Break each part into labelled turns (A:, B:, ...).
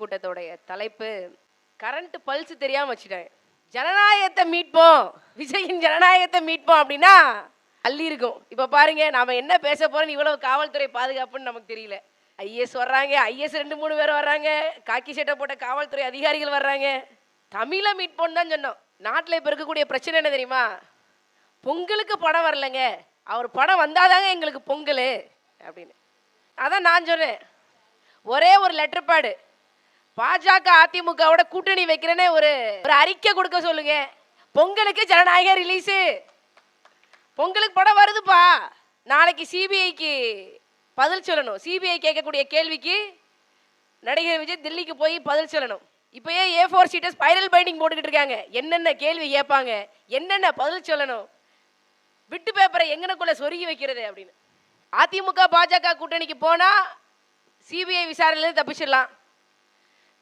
A: கூட்டத்தோடைய தலைப்பு current pulse தெரியாம வச்சுட்டேன். ஜனநாயகத்தை மீட்போம். விஜயின் ஜனநாயகத்தை மீட்போம் அப்படின்னா அள்ளி இருக்கும். இப்ப பாருங்க நாம என்ன பேச போறோம் இவ்வளவு காவல்துறை பாதுகாப்புன்னு நமக்கு தெரியல. ஐஎஸ் வர்றாங்க ஐஎஸ் ரெண்டு மூணு பேர் வர்றாங்க காக்கி சட்டை போட்ட காவல்துறை அதிகாரிகள் வர்றாங்க. தமிழை மீட்போம் தான் சொன்னோம். நாட்டில் இப்போ இருக்கக்கூடிய பிரச்சனை என்ன தெரியுமா? பொங்கலுக்கு படம் வரலைங்க. அவர் படம் வந்தாதாங்க எங்களுக்கு பொங்கல் அப்படின்னு. அதான் நான் சொன்னேன். ஒரே ஒரு லெட்டர் பேடு பாஜக அதிமுகவோட கூட்டணி வைக்கிறேன்னு ஒரு ஒரு அறிக்கை கொடுக்க சொல்லுங்க. பொங்கலுக்கு ஜனநாயக ரிலீஸு பொங்கலுக்கு படம் வருதுப்பா. நாளைக்கு சிபிஐக்கு பதில் சொல்லணும். சிபிஐ கேட்கக்கூடிய கேள்விக்கு நடிகர் விஜய் தில்லிக்கு போய் பதில் சொல்லணும். இப்போயே ஏ ஃபோர் சீட்டை ஸ்பைரல் பைண்டிங் போட்டுக்கிட்டு இருக்காங்க. என்னென்ன கேள்வி கேட்பாங்க? என்னென்ன பதில் சொல்லணும்? விட்டு பேப்பரை எங்கனக்குள்ள சொருகி வைக்கிறது அப்படின்னு. அதிமுக பாஜக கூட்டணிக்கு போனா சிபிஐ விசாரணையிலேருந்து தப்பிச்சிடலாம்.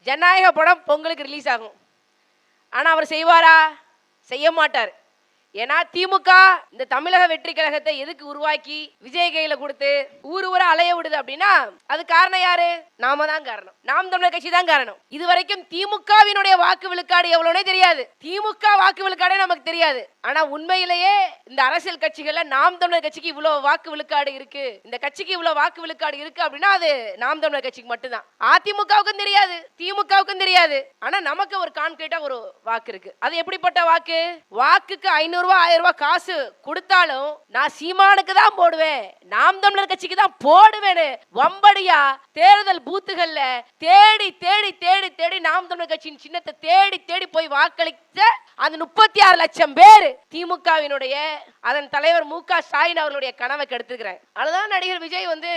A: ஜனநாயக படம் பொங்கலுக்கு ரிலீஸ் ஆகும். ஆனால் அவர் செய்வாரா? செய்ய மாட்டார். ஏன்னா திமுக இந்த தமிழக வெற்றி கழகத்தை எதுக்கு உருவாக்கி விஜய் கையில கொடுத்து ஊர் ஊரா அலைய விடுது அப்படின்னா அது காரணம் யாரு? நாம தான் காரணம். நாம் தமிழர் கட்சி தான் காரணம். இது வரைக்கும் திமுகவினுடைய வாக்கு விழுக்காடு எவ்வளவுனே தெரியாது. திமுக வாக்கு விழுக்காடே நமக்கு தெரியாது. ஆனா உண்மையிலேயே இந்த அரசியல் கட்சிகள்ல நாம் தமிழர் கட்சிக்கு இவ்வளவு வாக்கு விழுக்காடு இருக்கு. இந்த கட்சிக்கு இவ்வளவு வாக்கு விழுக்காடு இருக்கு அப்படின்னா அது நாம் தமிழர் கட்சிக்கு மட்டும்தான். அதிமுகவுக்கும் தெரியாது. திமுகவுக்கும் தெரியாது. ஆனா நமக்கு ஒரு கான்கிரீட்டா ஒரு வாக்கு இருக்கு. அது எப்படிப்பட்ட வாக்கு? வாக்குக்கு ஐநூறு ரூபாய் ஆயிரம் ரூபாய் காசு கொடுத்தாலும் நான் சீமானுக்கு தான் போடுவேன். நாம் தமிழர் கட்சிக்கு தான் போடுவேன்னு வம்படியா தேர்தல் பூத்துகள்ல தேடி தேடி தேடி தேடி நாம் தமிழர் கட்சியின் சின்னத்தை தேடி தேடி போய் வாக்களித்த அந்த முப்பத்தி ஆறு லட்சம் பேர் திமுகவினுடைய அதன் தலைவர் மு க ஸ்டாலின் அவர்களுடைய கனவை கெடுத்திருக்கிறேன் அதுதான் நடிகர் விஜய் வந்து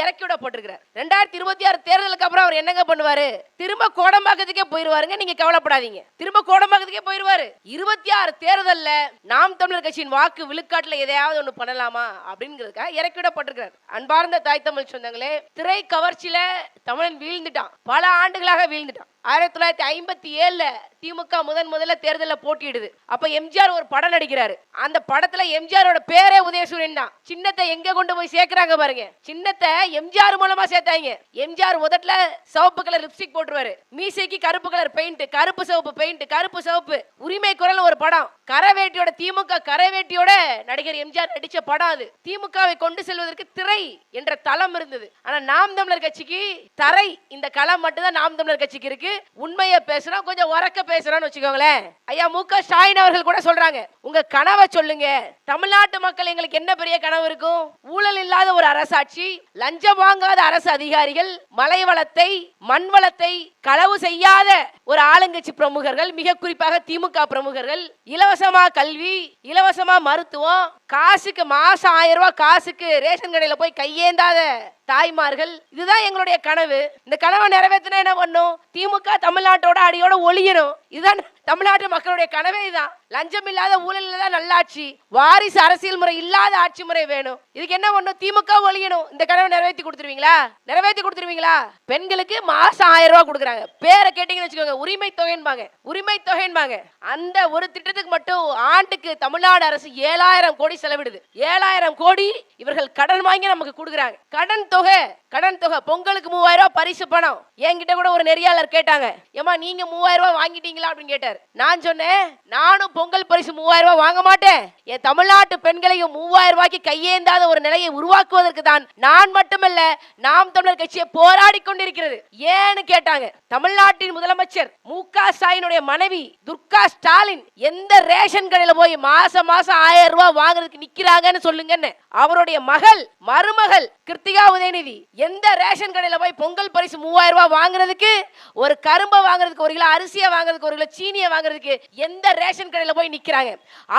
A: இறக்கி விடப்பட்டிருக்கிறார். ரெண்டாயிரத்தி இருபத்தி ஆறு தேர்தலுக்கு அப்புறம் அவர் என்னங்க பண்ணுவாரு? திரும்ப கோடம்பாக்கத்துக்கே போயிருவாருங்க நீங்க கவலைப்படாதீங்க. திரும்ப கோடம்பாக்கத்துக்கே போயிருவாரு. இருபத்தி ஆறு தேர்தல்ல நாம் தமிழர் கட்சியின் வாக்கு விழுக்காட்டுல எதையாவது ஒண்ணு பண்ணலாமா அப்படிங்கிறதுக்காக இறக்கிவிடப்பட்டிருக்கிறார். அன்பார்ந்த தாய் தமிழ் சொந்தங்களே திரை கவர்ச்சியில தமிழன் வீழ்ந்துட்டான். பல ஆண்டுகளாக வீழ்ந்துட்டான். ஆயிரத்தி தொள்ளாயிரத்தி ஐம்பத்தி ஏழுல திமுக முதன் முதல்ல தேர்தலில் போட்டியிடுது. அப்ப எம்ஜிஆர் ஒரு படம் நடிக்கிறாரு. அந்த படத்துல எம்ஜிஆரோட பேரே உதயசூரியன் தான். சின்னத்தை எங்க கொண்டு போய் சேர்க்குறாங்க பாருங்க. சின்னத்தை எம்ஜிஆர் மூலமா சேர்த்தாங்க. எம்ஜிஆர் உதட்டுல சிவப்பு கலர் லிப்ஸ்டிக் போட்டுருவாரு. மீசைக்கு கருப்பு கலர் பெயிண்ட் கருப்பு சிவப்பு பெயிண்ட் கருப்பு சிவப்பு. உரிமை குரல் ஒரு படம். கரவேட்டியோட திமுக கரவேட்டியோட நடிகர் எம்ஜிஆர் நடிச்ச படம் அது. திமுகவை கொண்டு செல்வதற்கு திரை என்ற தளம் இருந்தது. ஆனா நாம் தமிழர் கட்சிக்கு தரை. இந்த களம் மட்டும்தான் நாம் தமிழர் கட்சிக்கு இருக்கு. உண்மையை பேசுறோம் கொஞ்சம் உறக்க பேசுறோம்னு வச்சுக்கோங்களேன். ஐயா மு. க. ஸ்டாலின் அவர்கள் கூட சொல்றாங்க உங்க கனவை சொல்லுங்க. தமிழ்நாட்டு மக்கள் எங்களுக்கு என்ன பெரிய கனவு இருக்கும்? ஊழல் இல்லாத ஒரு அரசாட்சி லஞ்சம் வாங்காத அரசு அதிகாரிகள் மலை வளத்தை மண் வளத்தை களவு செய்யாத ஒரு ஆளுங்கட்சி பிரமுகர்கள் மிக குறிப்பாக திமுக பிரமுகர்கள் இலவசமா கல்வி இலவசமா மருத்துவம் காசுக்கு மாசம் ஆயிரம் ரூபாய் காசுக்கு ரேஷன் கடையில போய் கையேந்தாத தாய்மார்கள் இதுதான் எங்களுடைய கனவு. இந்த கனவை நிறைவேற்றினா என்ன பண்ணும்? திமுக தமிழ்நாட்டோட அடியோட ஒழியணும் இதுதான் தமிழ்நாட்டு மக்களுடைய கனவே இதுதான். லஞ்சம் இல்லாத ஊழல் இல்லாத நல்லாட்சி வாரிசு அரசியல் முறை இல்லாத ஆட்சி முறை வேணும். இதுக்கு என்ன பண்ணும் திமுக ஒழியணும். இந்த கனவை நிறைவேற்றி கொடுத்துருவீங்களா? நிறைவேற்றி கொடுத்துருவீங்களா? பெண்களுக்கு மாசம் ஆயிரம் ரூபாய் கொடுக்குறாங்க. பேரை கேட்டீங்கன்னு வச்சுக்கோங்க. உரிமை தொகைன்பாங்க. உரிமை தொகைன்பாங்க. அந்த ஒரு திட்டத்துக்கு மட்டும் ஆண்டுக்கு தமிழ்நாடு அரசு ஏழாயிரம் கோடி செலவிடுது. ஏழாயிரம் கோடி இவர்கள் கடன் வாங்கி நமக்கு கொடுக்குறாங்க. கடன் தொகை கடன் தொகை. பொங்கலுக்கு மூவாயிரம் ரூபாய் பரிசு பணம். என்கிட்ட கூட ஒரு நெறியாளர் கேட்டாங்க. ஏமா நீங்க மூவாயிரம் ரூபாய் வாங்கிட்டீங்களா? அப்படின்னு கேட்டார். நான் சொன்னேன். நானும் பொங்கல் பரிசு மூவாயிரம் ரூபாய் வாங்க மாட்டேன். என் தமிழ்நாட்டு பெண்களையும் மூவாயிரம் ரூபாய்க்கு கையேந்தாத ஒரு நிலையை உருவாக்குவதற்கு தான் நான் மட்டுமல்ல நாம் தமிழர் கட்சியை போராடி கொண்டிருக்கிறது. ஏன்னு கேட்டாங்க. தமிழ்நாட்டின் முதலமைச்சர் மு க ஸ்டாலினுடைய மனைவி துர்கா ஸ்டாலின் எந்த ரேஷன் கடையில போய் மாசம் மாசம் ஆயிரம் ரூபாய் வாங்குறதுக்கு நிக்கிறாங்கன்னு சொல்லுங்கன்னு. அவருடைய மகள் மருமகள் கிருத்திகா உதயநிதி எந்த ரேஷன் கடையில போய் பொங்கல் பரிசு மூவாயிரம் ரூபாய் வாங்குறதுக்கு ஒரு கரும்பை வாங்குறதுக்கு ஒரு கிலோ அரிசியை வாங்குறதுக்கு ஒரு கிலோ சீனியை வாங்குறதுக்கு எந்த ரேஷன் கடை கடையில போய் நிக்கிறாங்க.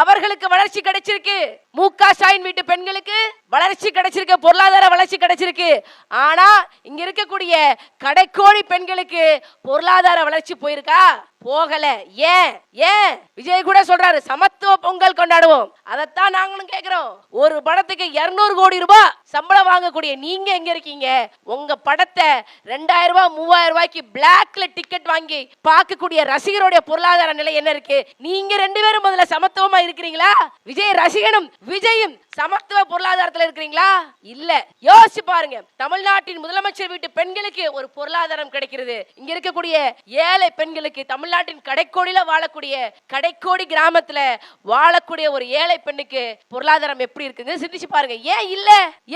A: அவர்களுக்கு வளர்ச்சி கிடைச்சிருக்கு. மு க ஸ்டாலின் வீட்டு பெண்களுக்கு வளர்ச்சி கிடைச்சிருக்கு. பொருளாதார வளர்ச்சி கிடைச்சிருக்கு. ஆனா இங்க இருக்கக்கூடிய கடைக்கோடி பெண்களுக்கு பொருளாதார வளர்ச்சி போயிருக்கா? போகல. ஏன் ஏன் விஜய் கூட சொல்றாரு சமத்துவ பொங்கல் கொண்டாடுவோம். அதைத்தான் நாங்களும் கேக்குறோம். ஒரு படத்துக்கு 200 கோடி ரூபாய் சம்பளம் வாங்கக்கூடிய நீங்க எங்க இருக்கீங்க? உங்க படத்தை ரெண்டாயிரம் ரூபாய் மூவாயிரம் ரூபாய்க்கு பிளாக்ல டிக்கெட் வாங்கி பார்க்கக்கூடிய ரசிகருடைய பொருளாதார நிலை என்ன இருக்கு? நீங்க ரெண்டு பேரும் முதல்ல சமத்துவமா இருக்கிறீங்களா? விஜய் ரசிகனும் விஜயும் சமத்துவ பொருளாதாரத்துல இருக்கிறீங்களா? இல்ல. யோசிச்சு பாருங்க. தமிழ்நாட்டின் முதலமைச்சர் வீட்டு பெண்களுக்கு ஒரு பொருளாதாரம் கிடைக்கிறது. இங்க இருக்கக்கூடிய ஏழை பெண்களுக்கு தமிழ் தமிழ்நாட்டின் கடைக்கோடியில வாழக்கூடிய கடைக்கோடி கிராமத்துல வாழக்கூடிய ஒரு ஏழை பெண்ணுக்கு பொருளாதாரம் எப்படி இருக்குங்க சிந்திச்சு பாருங்க. ஏன் இல்ல?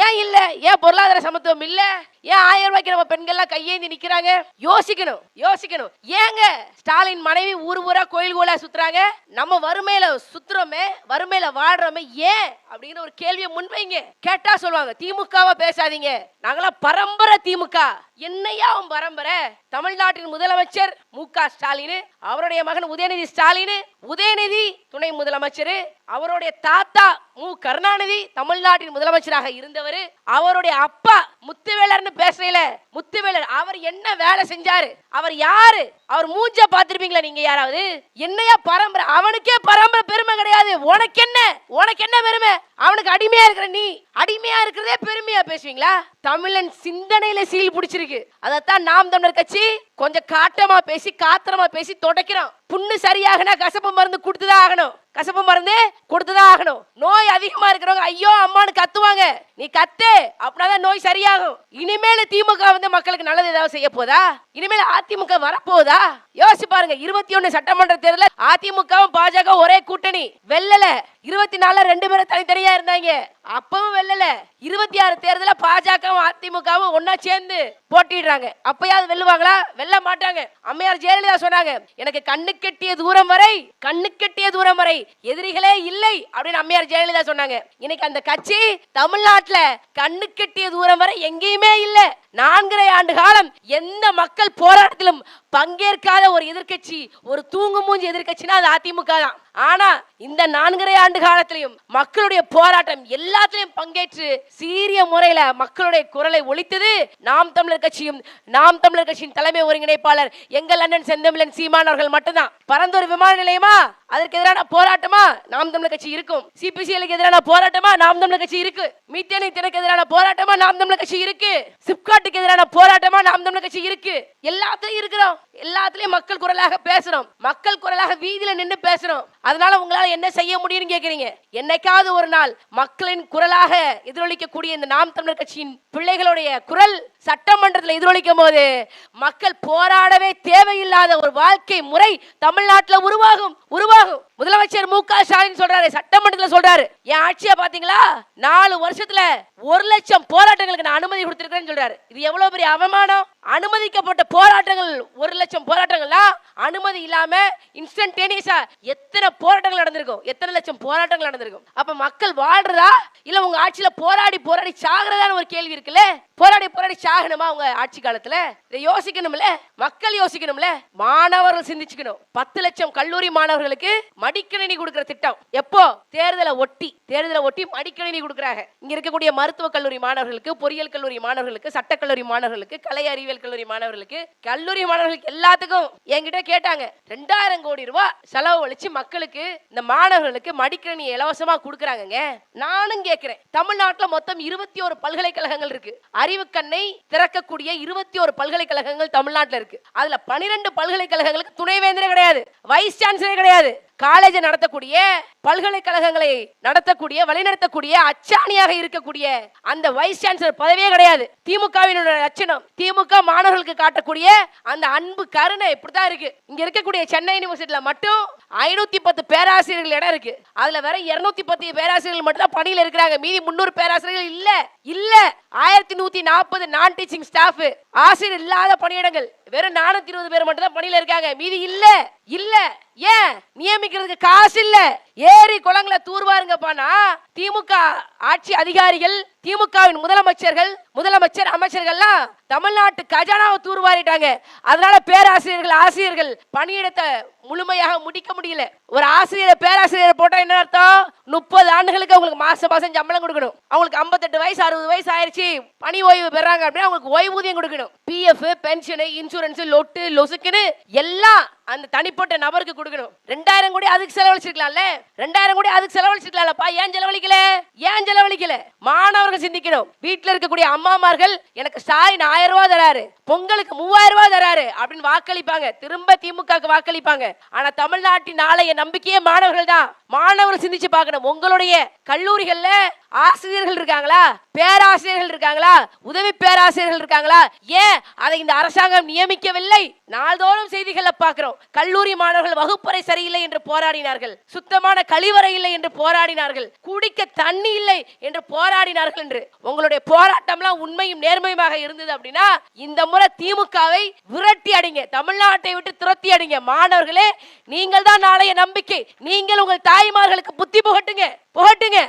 A: ஏன் இல்ல? ஏன் பொருளாதார சமத்துவம் இல்ல? ஏன் ஆயிரம் ரூபாய்க்கு நம்ம பெண்கள்லாம் கையேந்தி நிக்கிறாங்க? யோசிக்கணும் யோசிக்கணும். ஏங்க ஸ்டாலின் மனைவி ஊர் ஊரா கோயில் கோயிலா சுத்துறாங்க? நம்ம வறுமையில சுத்துறோமே வறுமையில வாடுறோமே ஏன்? அப்படிங்கிற ஒரு கேள்வியை முன்வைங்க. கேட்டா சொல்லுவாங்க திமுகவா பேசாதீங்க. நாங்களாம் பரம்பரை திமுக. என்னையா அவன் பரம்பரை? தமிழ்நாட்டின் முதலமைச்சர் மு க ஸ்டாலின் அவருடைய மகன் உதயநிதி ஸ்டாலின் உதயநிதி துணை முதலமைச்சர் அவருடைய தாத்தா மு. கருணாநிதி தமிழ்நாட்டின் முதலமைச்சராக இருந்தவர். அவருடைய அப்பா முத்துவேலர்னு பேசுறீல முத்துவேலர் அவர் என்ன வேலை செஞ்சாரு? அவர் யாரு? அவர் மூஞ்ச பாத்திருப்பீங்களா நீங்க யாராவது? என்னையா பரம்பரை? அவனுக்கே பரம்பரை பெருமை கிடையாது. உனக்கு என்ன உனக்கு என்ன பெருமை? அவனுக்கு அடிமையா இருக்கிற நீ அடிமையா இருக்கிறதே பெருமையா பேசுவீங்களா? தமிழன் சிந்தனையில சீல் பிடிச்சிருக்கு. அதைத்தான் நாம் தமிழர் கட்சி கொஞ்சம் காட்டமா பேசி காத்திரமா பேசி தொடக்கிறோம். புண்ணு சரியாகனா கசப்பு மருந்து கொடுத்துதான் ஆகணும். கசப்பு மருந்து கொடுத்துதான் ஆகணும். நோய் அதிகமா இருக்கிறவங்க ஐயோ அம்மான்னு கத்துவாங்க. நீ கத்து அப்படின்னா நோய் சரியாகும். இனிமேல திமுக வந்து மக்களுக்கு நல்லது ஏதாவது செய்ய போதா? இனிமேல் அதிமுக வரப்போதா? யோசிச்சு பாருங்க இருபத்தி ஒண்ணு சட்டமன்ற தேர்தல அதிமுகவும் பாஜக ஒரே கூட்டணி. வெல்லல இருபத்தி நாலு ரெண்டு பேரும் தனித்தனியா இருந்தாங்க. அப்பவும் வெல்லல. இருபத்தி ஆறு தேர்தல பாஜகவும் அதிமுகவும் ஒன்னா சேர்ந்து போட்டிடுறாங்க அப்பயாவது வெல்லுவாங்களா? வெல்ல மாட்டாங்க. அம்மையார் ஜெயலலிதா சொன்னாங்க எனக்கு கண்ணு கெட்டிய தூரம் வரை கண்ணு கெட்டிய தூரம் வரை எதிரிகளே இல்லை அப்படின்னு அம்மையார் ஜெயலலிதா சொன்னாங்க. இன்னைக்கு அந்த கட்சி தமிழ்நாட்டுல கண்ணு கெட்டிய தூரம் வரை எங்கேயுமே இல்ல. நான்கரை ஆண்டு காலம் எந்த மக்கள் போராட்டத்திலும் பங்கேற்காத ஒரு எதிர்க்கட்சி ஒரு தூங்கு மூஞ்சி எதிர்கட்சினா அது அதிமுக தான். ஆனா இந்த நான்கரை ஆண்டு காலத்திலையும் மக்களுடைய போராட்டம் எல்லாத்திலையும் பங்கேற்று சீரிய முறையில மக்களுடைய குரலை ஒழித்தது நாம் தமிழர் கட்சியும் நாம் தமிழர் கட்சியின் தலைமை ஒருங்கிணைப்பாளர் எங்கள் அண்ணன் செந்தமிழன் சீமான் அவர்கள் மட்டும்தான். பரந்தூர் விமான நிலையமா? அதற்கு எதிரான போராட்டமா? நாம் தமிழர் கட்சி இருக்கும். சிபிசிஎலுக்கு எதிரான போராட்டமா? நாம் தமிழர் கட்சி இருக்கு. மீத்தேனை திறக்கு எதிரான போராட்டமா? நாம் தமிழர் கட்சி இருக்கு. சிப்காட்டுக்கு எதிரான போராட்டமா? நாம் தமிழர் கட்சி இருக்கு. எல்லாத்துலயும் இருக்கிறோம். எல்லாத்துலயும் மக்கள் குரலாக பேசுறோம். மக்கள் குரலாக வீதியில நின்னு பேசுறோம். அதனால உங்களால என்ன செய்ய முடியும்னு கேக்குறீங்க? என்னைக்காவது ஒரு நாள் மக்களின் குரலாக எதிரொலிக்கக்கூடிய இந்த நாம் தமிழர் கட்சியின் பிள்ளைகளுடைய குரல் சட்டமன்றத்தில் எதிரொலிக்கும் போது மக்கள் போராடவே தேவையில்லாத ஒரு வாழ்க்கை முறை தமிழ்நாட்டுல உருவாகும் உருவாகும். முதலமைச்சர் மு க ஸ்டாலின் சொல்றாரு சட்டமன்றத்துல சொல்றாரு. என் ஆட்சியை பாத்தீங்களா? நாலு வருஷத்துல ஒரு லட்சம் போராட்டங்களுக்கு நான் அனுமதி கொடுத்திருக்கேன்னு சொல்றாரு. இது எவ்வளவு பெரிய அவமானம்? அனுமதிக்கப்பட்ட போராட்டங்கள் ஒரு லட்சம் போராட்டங்கள்லாம் அனுமதி இல்லாம இன்ஸ்டன்டேனியஸா எத்தனை போராட்டங்கள் நடந்திருக்கும்? எத்தனை லட்சம் போராட்டங்கள் நடந்திருக்கும்? அப்ப மக்கள் வாழ்றதா? இல்ல உங்க ஆட்சியில போராடி போராடி சாகிறதான்னு ஒரு கேள்வி இருக்குல்ல? போராடி போராடி சாகணுமா அவங்க ஆட்சி காலத்துல இதை யோசிக்கணும்ல? மக்கள் யோசிக்கணும்ல? மாணவர்கள் சிந்திச்சுக்கணும். பத்து லட்சம் கல்லூரி மாணவர்களுக்கு மடிக்கணினி கொடுக்கிற திட்டம். எப்போ? தேர்தலை ஒட்டி தேர்தலை ஒட்டி மடிக்கணினி கொடுக்குறாங்க. இங்க இருக்கக்கூடிய மருத்துவ கல்லூரி மாணவர்களுக்கு பொறியியல் கல்லூரி மாணவர்களுக்கு சட்டக்கல்லூரி மாணவர்களுக்கு கலை அறிவியல் கல்லூரி மாணவர்களுக்கு கல்லூரி மாணவர்களுக்கு எல்லாத்துக்கும் என்கிட்ட கேட்டாங்க. ரெண்டாயிரம் கோடி ரூபாய் செலவு வலிச்சு மக்களுக்கு இந்த மாணவர்களுக்கு மடிக்கணினி இலவசமா கொடுக்குறாங்கங்க. நானும் கேட்கிறேன் தமிழ்நாட்டில் மொத்தம் இருபத்தி ஒரு பல்கலைக்கழகங்கள் இருக்கு. அறிவு கண்ணை திறக்கக்கூடிய இருபத்தி ஒரு பல்கலைக்கழகங்கள் தமிழ்நாட்டுல இருக்கு. அதுல பனிரெண்டு பல்கலைக்கழகங்களுக்கு துணைவேந்தரே கிடையாது. வைஸ் சான்சலரே கிடையாது. காலேஜ் நடத்தக்கூடிய பல்கலைக்கழகங்களை நடத்தக்கூடிய வழிநடத்தக்கூடிய அச்சாணியாக இருக்கக்கூடிய அந்த வைஸ் சான்சலர் பதவியே கிடையாது. திமுகவினுடைய லட்சணம் திமுக மாணவர்களுக்கு காட்டக்கூடிய அந்த அன்பு கருணை இப்படிதான் இருக்கு. இங்க இருக்கக்கூடிய சென்னை யூனிவர்சிட்டியில மட்டும் ஐநூத்தி பத்து பேராசிரியர்கள் இடம் இருக்கு. அதுல வேற இருநூத்தி பத்து பேராசிரியர்கள் மட்டும் தான் பணியில இருக்கிறாங்க. மீதி முன்னூறு பேராசிரியர்கள் இல்ல. இல்ல. ஆயிரத்தி நூத்தி நாற்பது நான் டீச்சிங் ஸ்டாஃப் ஆசிரியர் இல்லாத பணியிடங்கள். வெறும் நானூத்தி இருபது பேர் மட்டும் தான் பணியில இருக்காங்க. மீதி இல்ல. இல்ல. ஏன்? நியமிக்கிறதுக்கு காசு இல்ல ஏரி குளங்களை தூர்வாருங்கப்பானா திமுக ஆட்சி அதிகாரிகள் திமுகவின் முதலமைச்சர்கள் முதலமைச்சர் அமைச்சர்கள்லாம் தமிழ்நாட்டு கஜானாவை தூர்வாரிட்டாங்க. அதனால பேராசிரியர்கள் ஆசிரியர்கள் பணியிடத்தை முழுமையாக முடிக்க முடியல. ஒரு ஆசிரியர் பேராசிரியர் போட்டா என்ன அர்த்தம்? முப்பது ஆண்டுகளுக்கு அவங்களுக்கு மாசம் மாசம் சம்பளம் கொடுக்கணும். அவங்களுக்கு ஐம்பத்தெட்டு வயசு அறுபது வயசு ஆயிடுச்சு பணி ஓய்வு பெறாங்க அப்படின்னா அவங்களுக்கு ஓய்வூதியம் கொடுக்கணும். பிஎஃப் பென்ஷனு இன்சூரன்ஸ் லொட்டு லொசுக்குன்னு எல்லாம் அந்த தனிப்பட்ட நபருக்கு கொடுக்கணும். ரெண்டாயிரம் கோடி அதுக்கு செலவழிச்சிருக்கலாம்ல? ரெண்டாயிரம் கோடி அதுக்கு செலவழிச்சிருக்கலாம்ப்பா ஏன் செலவழிக்கல? ஏன் செலவழிக்கல? மாணவர்கள் சிந்திக்கணும். வீட்டுல இருக்கக்கூடிய அம்மாமார்கள் எனக்கு ஸ்டாலின் ஆயிரம் ரூபாய் தராரு. பொங்கலுக்கு மூவாயிரம் ரூபாய் தராரு அப்படின்னு வாக்களிப்பாங்க. திரும்ப திமுகவுக்கு வாக்களிப்பாங்க. ஆனா தமிழ்நாட்டின் நாளைய நம்பிக்கையே மாணவர்கள் தான். மாணவர்கள் சிந்திச்சு பார்க்கணும். உங்களுடைய கல்லூரிகள்ல ஆசிரியர்கள் இருக்காங்களா? பேராசிரியர்கள் இருக்காங்களா? உதவி பேராசிரியர்கள் இருக்காங்களா? ஏன் அதை இந்த அரசாங்கம் நியமிக்கவில்லை? நாள்தோறும் செய்திகளை பார்க்கிறோம். கல்லூரி மாணவர்கள் வகுப்பறை சரியில்லை என்று போராடினார்கள். சுத்தமான கழிவறை இல்லை என்று போராடினார்கள். குடிக்க தண்ணி இல்லை என்று போராடினார்கள் என்று. உங்களுடைய போராட்டம்லாம் உண்மையும் நேர்மையுமாக இருந்தது அப்படின்னா இந்த முறை திமுகவை விரட்டி அடிங்க. தமிழ்நாட்டை விட்டு துரத்தி அடிங்க. மாணவர்களே நீங்கள் தான் நாளைய நம்பிக்கை. நீங்கள் உங்கள் தாய்மார்களுக்கு புத்தி புகட்டுங்க. புகட்டுங்க.